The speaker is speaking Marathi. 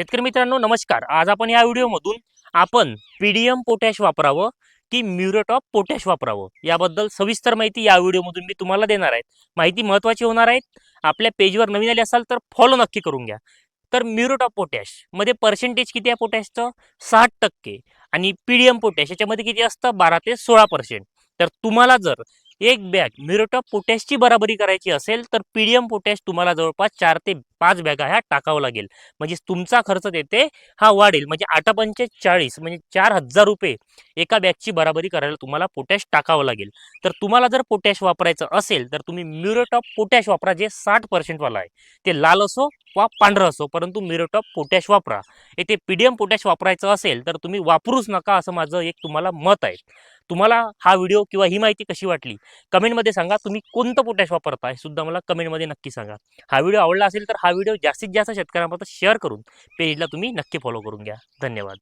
शेतकरी मित्रांनो नमस्कार. आज आपण या व्हिडिओमधून आपण पीडीएम पोटॅश वापरावं की म्युरेट ऑफ पोटॅश वापरावं याबद्दल सविस्तर माहिती या व्हिडिओमधून मी तुम्हाला देणार आहे. माहिती महत्त्वाची होणार आहे. आपल्या पेजवर नवीन आले असाल तर फॉलो नक्की करून घ्या. तर म्युरेटॉप पोटॅशमध्ये पर्सेंटेज किती आहे पोटॅशचं साठ टक्के. आणि पीडीएम पोटॅश याच्यामध्ये किती असतं? बारा ते सोळा पर्सेंट तर तुम्हाला जर एक बॅग. म्युरेटॉप पोटॅशची बराबरी करायची असेल तर पीडीएम पोटॅश तुम्हाला जवळपास चार ते पाच बॅगा ह्या टाकावं लागेल. म्हणजे तुमचा खर्च तिथे हा वाढेल. म्हणजे आठ पंचे चाळीस म्हणजे चार हजार रुपये एका बॅगची बराबरी करायला तुम्हाला पोटॅश टाकावं लागेल. तर तुम्हाला जर पोटॅश वापरायचं असेल तर तुम्ही म्युरेटॉप पोटॅश वापरा जे साठ पर्सेंटवाला आहे. ते लाल असो वा पांढरं असो परंतु म्युरेटॉप पोटॅश वापरा. येथे पीडीएम पोटॅश वापरायचं असेल तर तुम्ही वापरूच नका असं माझं एक तुम्हाला मत आहे. तुम्हाला हा व्हिडिओ किंवा ही माहिती कशी वाटली? कमेंटमध्ये सांगा. तुम्ही कोणतं पोटॅश वापरता हे सुद्धा मला कमेंटमध्ये नक्की सांगा. हा व्हिडिओ आवडला असेल तर हा व्हिडिओ जास्तीत जास्त शेतकऱ्यांपर्यंत शेअर करून पेजला तुम्ही नक्की फॉलो करून घ्या. धन्यवाद.